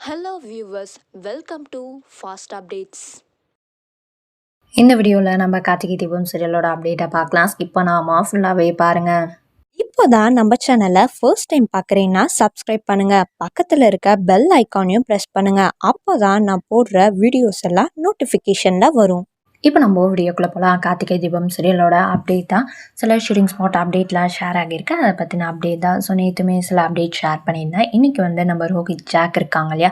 Hello viewers welcome to fast updates இந்த வீடியோவில் நம்ம கார்த்திகை தீபம் சீரியலோட அப்டேட்டை பார்க்கலாம். ஸ்கிப் பண்ணாமல் ஃபுல்லாகவே பாருங்கள் இப்போதான் நம்ம சேனலை ஃபர்ஸ்ட் டைம் பார்க்குறீங்கன்னா சப்ஸ்கிரைப் பண்ணுங்க. பக்கத்தில் இருக்க பெல் ஐக்கானையும் ப்ரெஸ் பண்ணுங்க. அப்போதான் நான் போடுற வீடியோஸ் எல்லாம் நோட்டிஃபிகேஷனில் வரும். இப்போ நம்ம வீடியோக்குள்ளே போகலாம் கார்த்திகை தீபம் சீரியலோட அப்டேட் தான். சில ஷூட்டிங் ஸ்பாட் அப்டேட்லாம் ஷேர் ஆகியிருக்கு. அதை பற்றின அப்டேட் தான். ஸோ நேற்றுமே சில அப்டேட் ஷேர் பண்ணியிருந்தேன். இன்றைக்கி வந்து நம்ம ரோஹித் ஜாக் இருக்காங்க இல்லையா?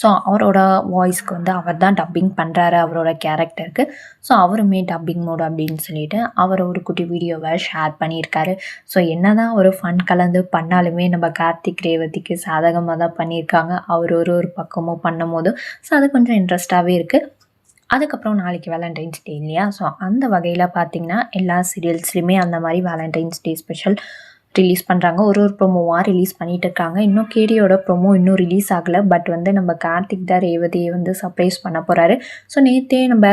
ஸோ அவரோட வாய்ஸ்க்கு வந்து அவர் தான் டப்பிங் பண்ணுறாரு அவரோட கேரக்டருக்கு ஸோ அவருமே டப்பிங் மோடு அப்படின்னு சொல்லிட்டு அவர் ஒரு குட்டி வீடியோவை ஷேர் பண்ணியிருக்காரு. ஸோ என்ன தான் ஒரு ஃபன் கலந்து பண்ணாலுமே நம்ம கார்த்திக் ரேவதிக்கு சாதகமாக தான் பண்ணியிருக்காங்க. அவர் ஒரு ஒரு பக்கமும் பண்ணும் போது ஸோ அது கொஞ்சம் இன்ட்ரெஸ்டாகவே இருக்குது அதுக்கப்புறம் நாளைக்கு வேலண்டைன்ஸ் டே இல்லையா? ஸோ அந்த வகையில் பார்த்தீங்கன்னா எல்லா சீரியல்ஸ்லையுமே அந்த மாதிரி வேலண்டைன்ஸ் டே ஸ்பெஷல் ரிலீஸ் பண்ணுறாங்க ஒரு ஒரு ப்ரொமோவாக ரிலீஸ் பண்ணிட்டு இருக்காங்க. இன்னும் கேடியோட ப்ரொமோ இன்னும் ரிலீஸ் ஆகலை. பட் வந்து நம்ம கார்த்திக் தான் ரேவதியை வந்து சர்ப்ரைஸ் பண்ண போகிறாரு ஸோ நேற்றே நம்ம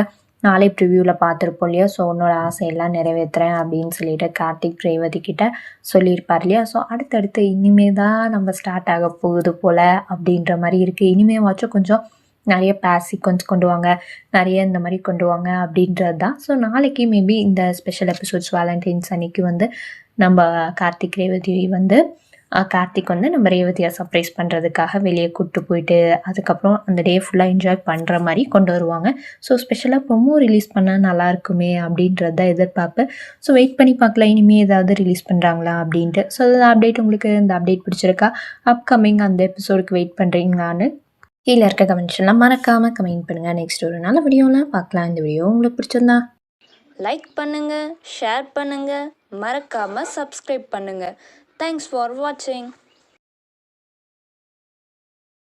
நாளை ப்ரிவியூவில் பார்த்துருப்போம் இல்லையா? ஸோ உன்னோட ஆசையெல்லாம் நிறைவேற்றுறேன் அப்படின்னு சொல்லிட்டு கார்த்திக் ரேவதி கிட்ட சொல்லியிருப்பார் இல்லையா? ஸோ அடுத்தடுத்து இனிமே தான் நம்ம ஸ்டார்ட் ஆக போகுது போல் அப்படின்ற மாதிரி இருக்குது இனிமேவாச்சும் கொஞ்சம் நிறைய பேசி கொஞ்சம் கொண்டு வாங்க நிறைய இந்த மாதிரி கொண்டு வாங்க அப்படின்றது தான் ஸோ நாளைக்கு மேபி இந்த ஸ்பெஷல் எபிசோட்ஸ் வேலண்டைன்ஸ் அன்னைக்கு வந்து நம்ம கார்த்திக் ரேவதி வந்து கார்த்திக் வந்து நம்ம ரேவதியை சர்ப்ரைஸ் பண்ணுறதுக்காக வெளியே கூப்பிட்டு போயிட்டு அதுக்கப்புறம் அந்த டே ஃபுல்லாக என்ஜாய் பண்ணுற மாதிரி கொண்டு வருவாங்க. ஸோ ஸ்பெஷலாக ப்ரொமோ ரிலீஸ் பண்ணால் நல்லா இருக்குமே அப்படின்றது தான் எதிர்பார்ப்பு. ஸோ வெயிட் பண்ணி பார்க்கலாம் இனிமேல் ஏதாவது ரிலீஸ் பண்ணுறாங்களா அப்படின்ட்டு. ஸோ அந்த அப்டேட் உங்களுக்கு இந்த அப்டேட் பிடிச்சிருக்கா? அப்கமிங் அந்த எபிசோடுக்கு வெயிட் பண்ணுறீங்களான்னு கீழே இருக்க கமெண்ட்ஸ்லாம் மறக்காமல் கமெண்ட் பண்ணுங்கள் நெக்ஸ்ட் ஒரு நல்ல வீடியோலாம் பார்க்கலாம். இந்த வீடியோ உங்களுக்கு பிடிச்சிருந்தா லைக் பண்ணுங்கள் ஷேர் பண்ணுங்கள் மறக்காமல் சப்ஸ்கிரைப் பண்ணுங்கள் தேங்க்ஸ் ஃபார் வாட்சிங்